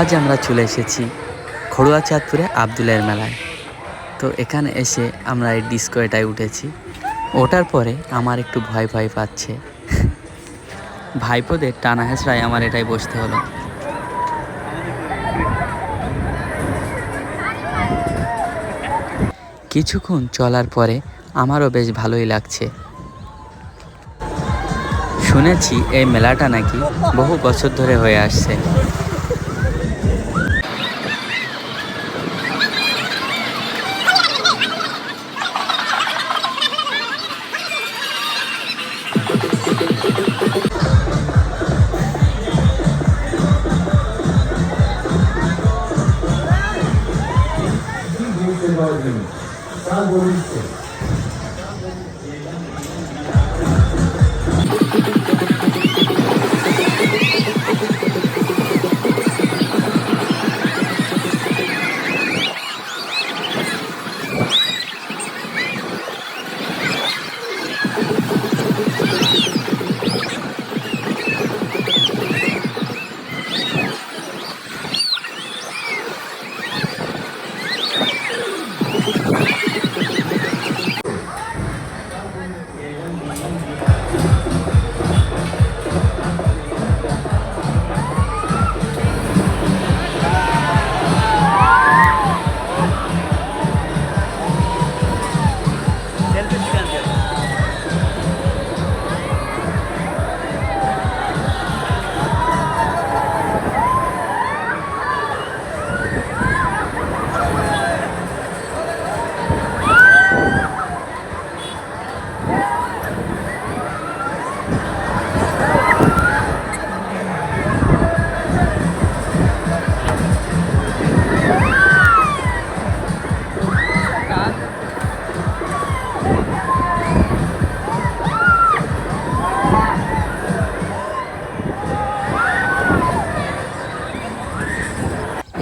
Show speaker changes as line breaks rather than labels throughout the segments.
আজ আমরা চলে এসেছি খড়ুয়া চাঁদপুরে আবদুলের মেলায়। তো এখানে এসে আমরা এই ডিস্কো এটায় উঠেছি। ওঠার পরে আমার একটু ভয় ভয় পাচ্ছে। ভাইপোদের টানা হেঁচড়ায় আমার এটাই বসতে হলো। কিছুক্ষণ চলার পরে আমারও বেশ ভালোই লাগছে। শুনেছি এই মেলাটা নাকি বহু বছর ধরে হয়ে আসছে। Elohim. Favorito.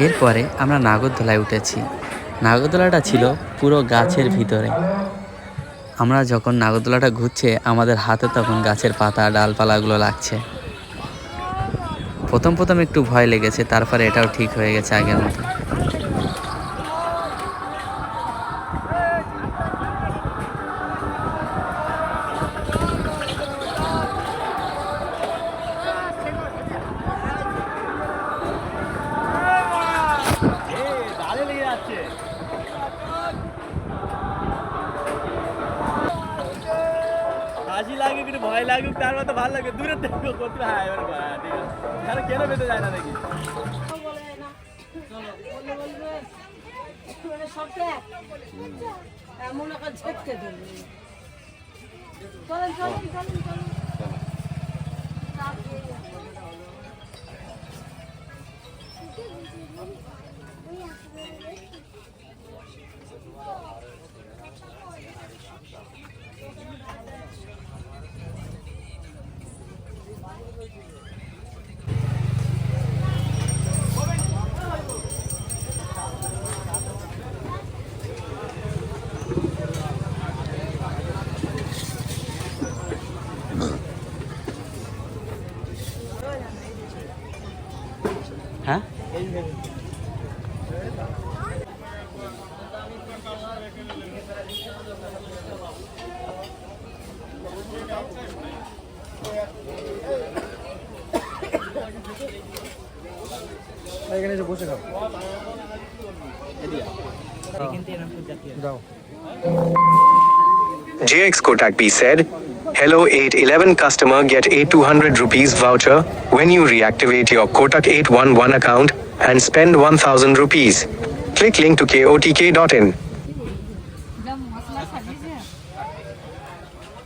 এরপরে আমরা নাগরদোলায় উঠেছি। নাগরদোলাটা ছিল পুরো গাছের ভিতরে। আমরা যখন নাগরদোলাটা ঘুরছে, আমাদের হাতে তখন গাছের পাতা, ডালপালাগুলো লাগছে। প্রথম প্রথম একটু ভয় লেগেছে, তারপরে এটাও ঠিক হয়ে গেছে আগের মতো।
হাসি লাগুক একটু ভয় লাগুক তার মতো ভালো লাগে। দূরে দেখো করতে হয় এবার ঠিক আছে। তাহলে কেন পেতে যায় না নাকি
এমন একটা ঝেঁকতে দেবে চলেন চলেন চলেন চলেন।
হ্যাঁ?
এখানে এসে বসে খাও
JX Kotak B said, Hello 811 customer get a 200 rupees voucher when you reactivate your Kotak 811 account and spend 1000 rupees. Click link to kotk.in.